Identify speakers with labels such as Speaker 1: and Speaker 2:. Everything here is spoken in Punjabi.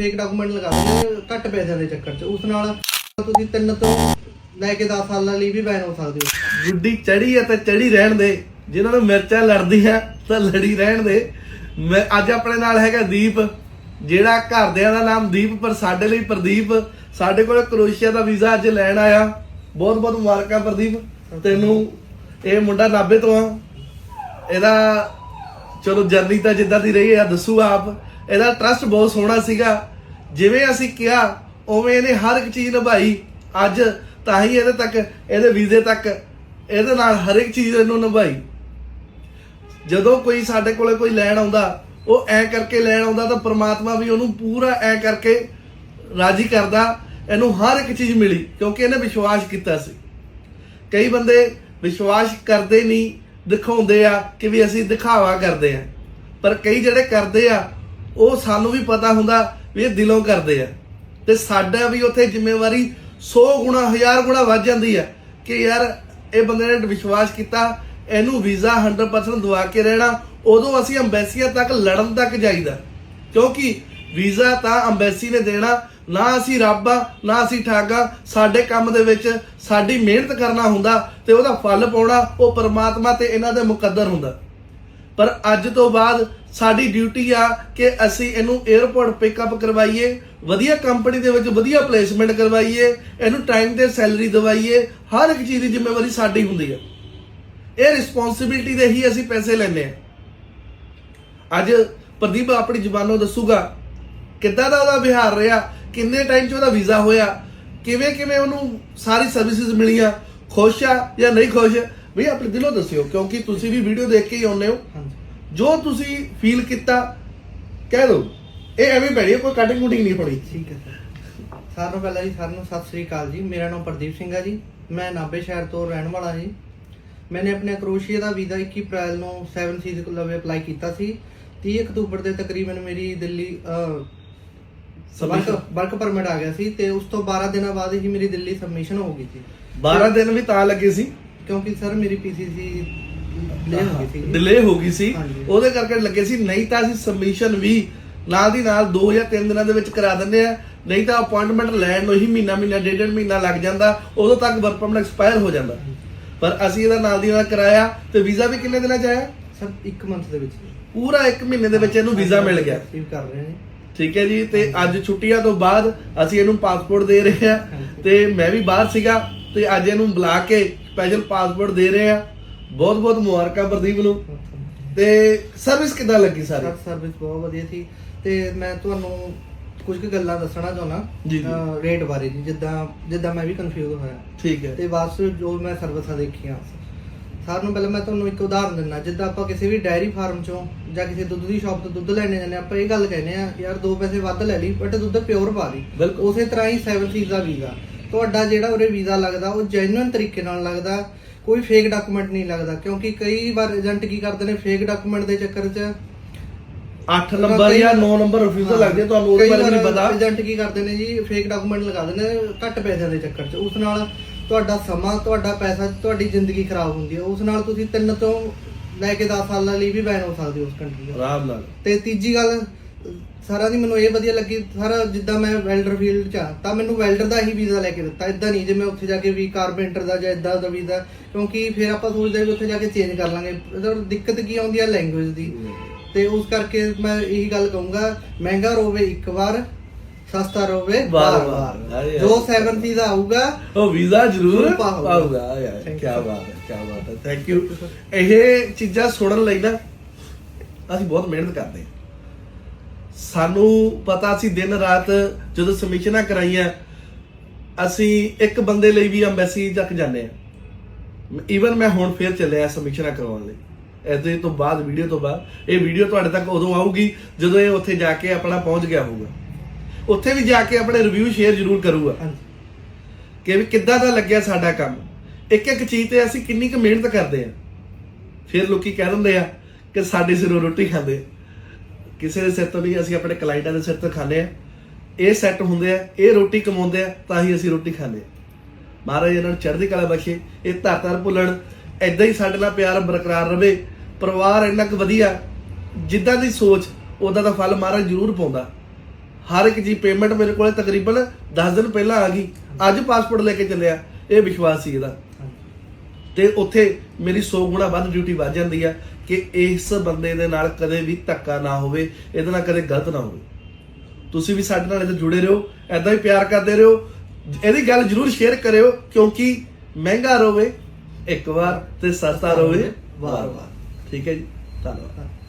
Speaker 1: ਫੇਕ ਡਾਕੂਮੈਂਟ ਲਗਾ ਦਿੰਦੇ ਘੱਟ ਪੈਸਿਆਂ ਦੇ ਚੱਕਰ 'ਚ। ਉਸ ਨਾਲ ਤੁਸੀਂ ਤਿੰਨ ਤੋਂ ਲੈ ਕੇ 10 ਸਾਲਾਂ ਲਈ ਵੀ ਬੈਨ ਹੋ ਸਕਦੇ ਹੋ।
Speaker 2: ਗੁੱਡੀ ਚੜੀ ਹੈ ਤੇ ਚੜੀ ਰਹਿਣ ਦੇ। ਜਿਨ੍ਹਾਂ ਨੂੰ ਮਿਰਚਾਂ ਲੜਦੀਆਂ ਤਾਂ ਲੜੀ ਰਹਿਣ ਦੇ। ਮੈਂ ਅੱਜ ਆਪਣੇ ਨਾਲ ਹੈਗਾ ਦੀਪ। ਜਿਹੜਾ ਘਰਦਿਆਂ ਦਾ ਨਾਮ ਦੀਪ, ਪਰ ਸਾਡੇ ਲਈ ਪ੍ਰਦੀਪ। ਸਾਡੇ ਕੋਲ ਕਰੋਸ਼ੀਆ ਦਾ ਵੀਜ਼ਾ ਅੱਜ ਲੈਣ ਆਇਆ। ਬਹੁਤ ਬਹੁਤ ਮੁਬਾਰਕਾਂ ਪ੍ਰਦੀਪ। ਤੈਨੂੰ ਇਹ ਮੁੰਡਾ ਨਾਬੇ ਤੋਂ ਆ। ਇਹਦਾ ਚਲੋ ਜਰਨੀ ਤਾਂ ਜਿੱਦਾਂ ਦੀ ਰਹੀ ਆ, ਦੱਸੂ ਆਪ। ਇਹਦਾ ਟਰਸਟ ਬਹੁਤ ਸੋਹਣਾ ਸੀਗਾ। ਜਿਵੇਂ ਅਸੀਂ ਕਿਹਾ, ਉਵੇਂ ਇਹਨੇ ਹਰ ਇੱਕ ਚੀਜ਼ ਨਿਭਾਈ। ਅੱਜ ਤਾਂ ਹੀ ਇਹਦੇ ਤੱਕ, ਇਹਦੇ ਵੀਜ਼ੇ ਤੱਕ, ਇਹਦੇ ਨਾਲ ਹਰ ਇੱਕ ਚੀਜ਼ ਇਹਨੂੰ ਨਿਭਾਈ। ਜਦੋਂ ਕੋਈ ਸਾਡੇ ਕੋਲੇ ਕੋਈ ਲੈਣ ਆਉਂਦਾ, ਉਹ ਐ ਕਰਕੇ ਲੈਣ ਆਉਂਦਾ ਤਾਂ ਪ੍ਰਮਾਤਮਾ ਵੀ ਉਹਨੂੰ ਪੂਰਾ ਐ ਕਰਕੇ ਰਾਜੀ ਕਰਦਾ, ਇਹਨੂੰ ਹਰ ਇੱਕ ਚੀਜ਼ ਮਿਲੀ, ਕਿਉਂਕਿ ਇਹਨੇ ਵਿਸ਼ਵਾਸ ਕੀਤਾ ਸੀ। ਕਈ ਬੰਦੇ ਵਿਸ਼ਵਾਸ ਕਰਦੇ ਨਹੀਂ, ਦਿਖਾਉਂਦੇ ਆ ਕਿ ਵੀ ਅਸੀਂ ਦਿਖਾਵਾ ਕਰਦੇ ਆ। ਪਰ ਕਈ ਜਿਹੜੇ ਕਰਦੇ ਆ ਉਹ ਸਾਨੂੰ ਵੀ ਪਤਾ ਹੁੰਦਾ ਵੀ ਇਹ ਦਿਲੋਂ ਕਰਦੇ ਆ। ਤੇ ਸਾਡਾ ਵੀ ਉੱਥੇ ਜ਼ਿੰਮੇਵਾਰੀ 100 ਗੁਣਾ 1000 ਗੁਣਾ ਵੱਧ ਜਾਂਦੀ ਆ ਕਿ ਯਾਰ ਇਹ ਬੰਦੇ ਨੇ ਵਿਸ਼ਵਾਸ ਕੀਤਾ, ਇਹਨੂੰ ਵੀਜ਼ਾ 100% ਦਵਾ ਕੇ ਰਹਿਣਾ, ਉਦੋਂ ਅਸੀਂ ਅੰਬੈਸੀਆਂ ਤੱਕ ਲੜਨ ਤੱਕ ਜਾਈਦਾ। ਕਿਉਂਕਿ ਵੀਜ਼ਾ ਤਾਂ ਅੰਬੈਸੀ ਨੇ ਦੇਣਾ, ਨਾ ਅਸੀਂ ਰੱਬ ਆ, ਨਾ ਅਸੀਂ ਠਾਗਾ ਸਾਡੇ ਕੰਮ ਦੇ ਵਿੱਚ ਸਾਡੀ ਮਿਹਨਤ ਕਰਨਾ ਹੁੰਦਾ ਤੇ ਉਹਦਾ ਫਲ ਪਾਉਣਾ, ਉਹ ਪਰਮਾਤਮਾ ਤੇ ਇਹਨਾਂ ਦੇ ਮੁਕੱਦਰ ਹੁੰਦਾ। ਪਰ ਅੱਜ ਤੋਂ ਬਾਅਦ ਸਾਡੀ ਡਿਊਟੀ ਆ ਕਿ ਅਸੀਂ ਇਹਨੂੰ 에어ਪੋਰਟ ਪਿਕਅਪ ਕਰਵਾਈਏ, ਵਧੀਆ ਕੰਪਨੀ ਦੇ ਵਿੱਚ ਵਧੀਆ ਪਲੇਸਮੈਂਟ ਕਰਵਾਈਏ, ਇਹਨੂੰ ਟਾਈਮ ਤੇ ਸੈਲਰੀ ਦਵਾਈਏ, ਹਰ ਇੱਕ ਚੀਜ਼ ਦੀ ਜ਼ਿੰਮੇਵਾਰੀ ਸਾਡੀ ਹੁੰਦੀ ਹੈ ਇਹ ਰਿਸਪੌਂਸਿਬਿਲਟੀ ਦੇ ਹੀ ਅਸੀਂ ਪੈਸੇ ਲੈਂਦੇ ਆ। ਅੱਜ ਪ੍ਰਦੀਪ ਆਪਣੀ ਜ਼ੁਬਾਨੋਂ ਦੱਸੂਗਾ, ਕਿੱਦਾਂ ਦਾ ਉਹਦਾ ਵਿਹਾਰ ਰਿਹਾ, ਕਿੰਨੇ ਟਾਈਮ 'ਚ ਉਹਦਾ ਵੀਜ਼ਾ ਹੋਇਆ ਕਿਵੇਂ ਕਿਵੇਂ ਉਹਨੂੰ ਸਾਰੀ ਸਰਵਿਸਿਜ਼ ਮਿਲੀਆਂ, ਖੁਸ਼ ਆ ਜਾਂ ਨਹੀਂ ਖੁਸ਼ ਵੀ ਆਪਣੇ ਦਿਲੋਂ ਦੱਸਿਓ ਕਿਉਂਕਿ ਤੁਸੀਂ ਵੀ ਵੀਡੀਓ ਦੇਖ ਕੇ ਹੀ ਆਉਂਦੇ ਹੋ।
Speaker 1: ਹਾਂਜੀ।
Speaker 2: ਜੋ ਤੁਸੀਂ ਫੀਲ ਕੀਤਾ ਕਹਿ ਦਿਓ ਇਹ ਐਵੇਂ ਪੈਣੀ ਹੈ, ਕੋਈ ਕਟਿੰਗ ਕੁਟਿੰਗ ਨਹੀਂ ਹੋਣੀ।
Speaker 1: ਠੀਕ ਹੈ ਸਰ। ਸਾਰਿਆਂ ਨੂੰ ਪਹਿਲਾਂ ਜੀ ਸਾਰਿਆਂ ਨੂੰ ਸਤਿ ਸ੍ਰੀ ਅਕਾਲ ਜੀ। ਮੇਰਾ ਨਾਮ ਪ੍ਰਦੀਪ ਸਿੰਘ ਹੈ ਜੀ। ਮੈਂ ਨਾਭੇ ਸ਼ਹਿਰ ਤੋਂ ਰਹਿਣ ਵਾਲਾ ਜੀ। ਮੈਨੇ ਆਪਣੇ ਕਰੋਸ਼ੀਆ ਦਾ ਵੀਜ਼ਾ 21 ਅਪ੍ਰੈਲ ਨੂੰ 7 ਸੀ ਦੇ ਲਵੇ ਅਪਲਾਈ ਕੀਤਾ ਸੀ। 30 ਅਕਤੂਬਰ ਦੇ ਤਕਰੀਬਨ ਮੇਰੀ ਦਿੱਲੀ। ਵਰਕ ਵਰਕ ਪਰਮਿਟ ਆ ਗਿਆ ਸੀ ਤੇ ਉਸ ਤੋਂ 12 ਦਿਨਾਂ ਬਾਅਦ ਹੀ ਮੇਰੀ ਦਿੱਲੀ ਸਬਮਿਸ਼ਨ ਹੋ ਗਈ ਸੀ।
Speaker 2: 12 ਦਿਨ ਵੀ ਤਾਂ ਲੱਗੇ ਸੀ।
Speaker 1: ਕਿਉਂਕਿ ਸਰ ਮੇਰੀ ਪੀਸੀਸੀ ਲੈ ਹੋ ਗਈ ਸੀ।
Speaker 2: ਡਿਲੇ ਹੋ ਗਈ ਸੀ।
Speaker 1: ਹਾਂਜੀ।
Speaker 2: ਉਹਦੇ ਕਰਕੇ ਲੱਗੇ ਸੀ। ਨਹੀਂ ਤਾਂ ਅਸੀਂ ਸਬਮਿਸ਼ਨ ਵੀ ਨਾਲ ਦੀ ਨਾਲ 2 ਜਾਂ 3 ਦਿਨਾਂ ਦੇ ਵਿੱਚ ਕਰਾ ਦਿੰਦੇ ਆ। ਨਹੀਂ ਤਾਂ ਅਪਾਇੰਟਮੈਂਟ ਲੈਣ ਨੂੰ ਹੀ ਮਹੀਨਾ ਮਹੀਨਾ ਡੇਢ ਡੇਢ ਮਹੀਨਾ ਲੱਗ ਜਾਂਦਾ। ਉਦੋਂ ਤੱਕ ਵਰਕ ਪਰਮਿਟ ਐਕਸਪਾਇਰ ਹੋ ਜਾਂਦਾ। ਪਰ ਅਸੀਂ ਇਹਦਾ ਨਾਲ ਦੀ ਨਾਲ ਕਰਾਇਆ ਤੇ ਵੀਜ਼ਾ ਵੀ ਕਿੰਨੇ ਦਿਨਾਂ ਚ ਆਇਆ?
Speaker 1: ਸਰ 1 ਮੰਥ ਦੇ ਵਿੱਚ।
Speaker 2: ਪੂਰਾ 1 ਮਹੀਨੇ ਦੇ ਵਿੱਚ ਇਹਨੂੰ ਵੀਜ਼ਾ ਮਿਲ ਗਿਆ।
Speaker 1: ਰਿਸੀਵ ਕਰ ਰਹੇ ਨੇ।
Speaker 2: ਠੀਕ ਹੈ ਜੀ ਤੇ ਅੱਜ ਛੁੱਟੀਆਂ ਤੋਂ ਬਾਅਦ ਅਸੀਂ ਇਹਨੂੰ ਪਾਸਪੋਰਟ ਦੇ ਰਹੇ
Speaker 1: ਹਾਂਜੀ।
Speaker 2: ਤੇ ਮੈਂ ਵੀ ਬਾਹਰ ਸੀਗਾ ਤੇ ਅੱਜ ਇਹਨੂੰ ਬੁਲਾ ਕੇ ਸਪੈਸ਼ਲ ਪਾਸਪੋਰਟ ਦੇ ਰਹੇ ਹਾਂ ਬਹੁਤ ਬਹੁਤ ਮੁਬਾਰਕਾਂ ਪ੍ਰਦੀਪ ਨੂੰ। ਤੇ ਸਰਵਿਸ ਕਿਦਾਂ ਲੱਗੀ ਸਾਰੀ?
Speaker 1: ਸਰ ਸਰਵਿਸ ਬਹੁਤ ਵਧੀਆ ਸੀ। ਤੇ ਮੈਂ ਤੁਹਾਨੂੰ ਕੁਝ ਕੁ ਗੱਲਾਂ ਦੱਸਣਾ ਚਾਹੁੰਦਾ। ਰੇਟ ਬਾਰੇ ਜੀ ਜਿੱਦਾਂ ਜਿੱਦਾਂ ਮੈਂ ਵੀ ਕਨਫਿਊਜ਼ ਹੋਇਆ।
Speaker 2: ਠੀਕ ਹੈ।
Speaker 1: ਤੇ ਬਸ ਜੋ ਮੈਂ ਸਰਵਿਸਾਂ ਦੇਖੀਆਂ। ਸਾਰਿਆਂ ਨੂੰ ਪਹਿਲਾਂ ਮੈਂ ਤੁਹਾਨੂੰ ਇੱਕ ਉਦਾਹਰਨ ਦਿੰਦਾ। ਜਿੱਦਾਂ ਆਪਾਂ ਕਿਸੇ ਵੀ ਡਾਇਰੀ ਫਾਰਮ ਚੋਂ ਜਾਂ ਕਿਸੇ ਦੁੱਧ ਦੀ ਸ਼ਾਪ ਤੋਂ ਦੁੱਧ ਲੈਣੇ ਜਾਂਦੇ ਆਪਾਂ ਇਹ ਗੱਲ ਕਹਿੰਦੇ ਆ ਯਾਰ ਦੋ ਪੈਸੇ ਵੱਧ ਲੈ ਲਈ ਬਟ ਦੁੱਧ ਪਿਓਰ ਪਾ ਲਈ।
Speaker 2: ਬਿਲਕੁਲ।
Speaker 1: ਉਸੇ ਤਰ੍ਹਾਂ ਹੀ 7 ਸੀਜ਼ ਦਾ ਵੀਜ਼ਾ। ਤੁਹਾਡਾ ਜਿਹੜਾ ਉਰੇ ਵੀਜ਼ਾ ਲੱਗਦਾ ਉਹ ਜੈਨੂਇਨ ਤਰੀਕੇ ਨਾਲ ਲੱਗਦਾ ਕੋਈ ਫੇਕ ਡਾਕੂਮੈਂਟ ਨਹੀਂ ਲੱਗਦਾ ਕਿਉਂਕਿ ਕਈ ਵਾਰ ਏਜੰਟ ਕੀ ਕਰਦੇ ਨੇ ਫੇਕ ਡਾਕੂਮੈਂਟ ਦੇ ਚੱਕਰ 'ਚ
Speaker 2: 8 ਨੰਬਰ ਜਾਂ 9 ਨੰਬਰ ਰਿਫਿਊਜ਼ਲ ਲੱਗਦੇ ਤੁਹਾਨੂੰ ਉਹਦੇ ਬਾਰੇ ਨਹੀਂ ਪਤਾ।
Speaker 1: ਏਜੰਟ ਕੀ ਕਰਦੇ ਨੇ ਜੀ ਫੇਕ ਡਾਕੂਮੈਂਟ ਲਗਾ ਦਿੰਦੇ ਨੇ ਘੱਟ ਪੈਸਿਆਂ ਦੇ ਚੱਕਰ 'ਚ ਉਸ ਨਾਲ ਤੁਹਾਡਾ ਸਮਾਂ ਤੁਹਾਡਾ ਪੈਸਾ ਤੁਹਾਡੀ ਜ਼ਿੰਦਗੀ ਖਰਾਬ ਹੁੰਦੀ ਹੈ ਉਸ ਨਾਲ ਤੁਸੀਂ ਤਿੰਨ ਤੋਂ ਲੈ ਕੇ 10 ਸਾਲਾਂ ਲਈ ਵੀ ਬੈਨ ਹੋ ਸਕਦੇ ਹੋ ਉਸ ਕੰਟਰੀ ਤੋਂ
Speaker 2: ਆਰਾਮ ਨਾਲ।
Speaker 1: ਤੇ ਤੀਜੀ ਗੱਲ ਸਾਰਾ ਦੀ ਮੈਨੂੰ ਇਹ ਵਧੀਆ ਲੱਗੀ ਸਾਰਾ ਜਿੱਦਾਂ ਮੈਂ ਵੈਲਡਰ ਫੀਲਡ 'ਚ ਆ ਤਾਂ ਮੈਨੂੰ ਵੈਲਡਰ ਦਾ ਹੀ ਵੀਜ਼ਾ ਲੈ ਕੇ ਦਿੱਤਾ ਇਦਾਂ ਨਹੀਂ ਜੇ ਮੈਂ ਉੱਥੇ ਜਾ ਕੇ ਵੀ ਕਾਰਪੈਂਟਰ ਦਾ ਜਾਂ ਇਦਾਂ ਦਾ ਵੀਜ਼ਾ ਕਿਉਂਕਿ ਫਿਰ ਆਪਾਂ ਸੋਚਦੇ ਵੀ ਉੱਥੇ ਜਾ ਕੇ ਚੇਂਜ ਕਰ ਲਾਂਗੇ। ਇਹਦਾ ਦਿੱਕਤ ਕੀ ਆਉਂਦੀ ਹੈ ਲੈਂਗੁਏਜ ਦੀ। ਤੇ ਉਸ ਕਰਕੇ ਮੈਂ ਇਹੀ ਗੱਲ ਕਹੂੰਗਾ ਮਹਿੰਗਾ ਰੋਵੇ ਇੱਕ ਵਾਰ ਸਸਤਾ ਰੋਵੇ
Speaker 2: ਵਾਰ
Speaker 1: ਬਾਰ
Speaker 2: ਵਾਰ।
Speaker 1: ਬਾਰ
Speaker 2: ਅਰੇ
Speaker 1: ਜੋ 7 ਦਾ ਆਊਗਾ
Speaker 2: ਉਹ ਵੀਜ਼ਾ ਜ਼ਰੂਰ
Speaker 1: ਪਾਊਗਾ।
Speaker 2: ਯਾਰ ਕੀ. ਬਾਤ ਹੈ ਕੀ ਬਾਤ ਹੈ। ਥੈਂਕ ਯੂ ਇਹ ਚੀਜ਼ਾਂ ਸੁਣਨ ਲਈ ਨਾ ਅਸੀਂ ਬਹੁਤ ਮਿਹਨਤ ਕਰਦੇ ਹਾਂ। ਸਾਨੂੰ ਪਤਾ ਸੀ ਦਿਨ ਰਾਤ ਜਦੋਂ ਸਮੀਖਣਾ ਕਰਾਈਆਂ, ਅਸੀਂ ਇੱਕ ਬੰਦੇ ਲਈ ਵੀ ਅੰਬੈਸੀ ਤੱਕ ਜਾਂਦੇ ਆ ਈਵਨ ਮੈਂ ਹੁਣ ਫੇਰ ਚੱਲਿਆ ਸਮੀਖਣਾ ਕਰਵਾਉਣ ਲਈ। ਇਹਦੇ ਤੋਂ ਬਾਅਦ ਵੀਡੀਓ ਤੋਂ ਬਾਅਦ, ਇਹ ਵੀਡੀਓ ਤੁਹਾਡੇ ਤੱਕ ਉਦੋਂ ਆਊਗੀ ਜਦੋਂ ਇਹ ਉੱਥੇ ਜਾ ਕੇ ਆਪਣਾ ਪਹੁੰਚ ਗਿਆ ਹੋਊਗਾ। ਉੱਥੇ ਵੀ ਜਾ ਕੇ ਆਪਣੇ ਰਿਵਿਊ ਸ਼ੇਅਰ ਜ਼ਰੂਰ ਕਰੂਗਾ। ਕਿ ਵੀ ਕਿੱਦਾਂ ਦਾ ਲੱਗਿਆ ਸਾਡਾ ਕੰਮ? ਇੱਕ ਇੱਕ ਚੀਜ਼ ਤੇ ਅਸੀਂ ਕਿੰਨੀ ਕੁ ਮਿਹਨਤ ਕਰਦੇ ਆ ਫਿਰ ਲੋਕੀ ਕਹਿ ਦਿੰਦੇ ਆ ਕਿ ਸਾਡੇ ਸਿਰੋਂ ਰੋਟੀ ਖਾਂਦੇ। ਆ। ਕਿਸੇ ਦੇ ਸਿਰ ਤੋਂ ਨਹੀਂ ਅਸੀਂ ਆਪਣੇ ਕਲਾਇੰਟਾਂ ਦੇ ਸਿਰ ਤੋਂ ਖਾਂਦੇ ਆ। ਇਹ ਸੈੱਟ ਹੁੰਦੇ ਆ, ਇਹ ਰੋਟੀ ਕਮਾਉਂਦੇ ਆ, ਤਾਂ ਹੀ ਅਸੀਂ ਰੋਟੀ ਖਾਂਦੇ ਆ। ਮਹਾਰਾਜ, ਇਹਨਾਂ ਨੂੰ ਚੜ੍ਹਦੀ ਕਲਾ ਬਖਸ਼ੇ, ਇਹ ਧਰ ਧਰ ਭੁੱਲਣ ਐਦਾਂ ਹੀ ਸਾਡੇ ਨਾਲ ਪਿਆਰ ਬਰਕਰਾਰ ਰਵੇ, ਪਰਿਵਾਰ ਇੰਨਾ ਕੁ ਵਧੀਆ, ਜਿੱਦਾਂ ਦੀ ਸੋਚ ਉਦਾਂ ਦਾ ਫਲ ਮਹਾਰਾਜ ਜ਼ਰੂਰ ਪਾਉਂਦਾ। ਹਰ ਇੱਕ ਜੀ ਪੇਮੈਂਟ ਮੇਰੇ ਕੋਲੇ ਤਕਰੀਬਨ 10 ਦਿਨ ਪਹਿਲਾਂ ਆ ਗਈ, ਅੱਜ ਪਾਸਪੋਰਟ ਲੈ ਕੇ ਚੱਲਿਆ, ਇਹ ਵਿਸ਼ਵਾਸ ਸੀ ਇਹਦਾ। ਤੇ ਉੱਥੇ ਮੇਰੀ 100 ਗੁਣਾ ਵੱਧ ਡਿਊਟੀ ਵੱਧ ਜਾਂਦੀ ਆ ਕਿ ਇਸ ਬੰਦੇ ਦੇ ਨਾਲ ਕਦੇ ਵੀ ਧੱਕਾ ਨਾ ਹੋਵੇ, ਇਹਦੇ ਨਾਲ ਕਦੇ ਗਲਤ ਨਾ ਹੋਵੇ। ਤੁਸੀਂ ਵੀ ਸਾਡੇ ਨਾਲ ਇਹਦੇ ਜੁੜੇ ਰਹੋ ਐਦਾਂ ਹੀ ਪਿਆਰ ਕਰਦੇ ਰਹੋ। ਇਹਦੀ ਗੱਲ ਜਰੂਰ ਸ਼ੇਅਰ ਕਰਿਓ, ਕਿਉਂਕਿ ਮਹਿੰਗਾ ਰੋਵੇ, ਇੱਕ ਵਾਰ ਤੇ ਸਸਤਾ ਰੋਵੇ, ਵਾਰ-ਵਾਰ। ਠੀਕ ਹੈ ਜੀ? ਧੰਨਵਾਦ।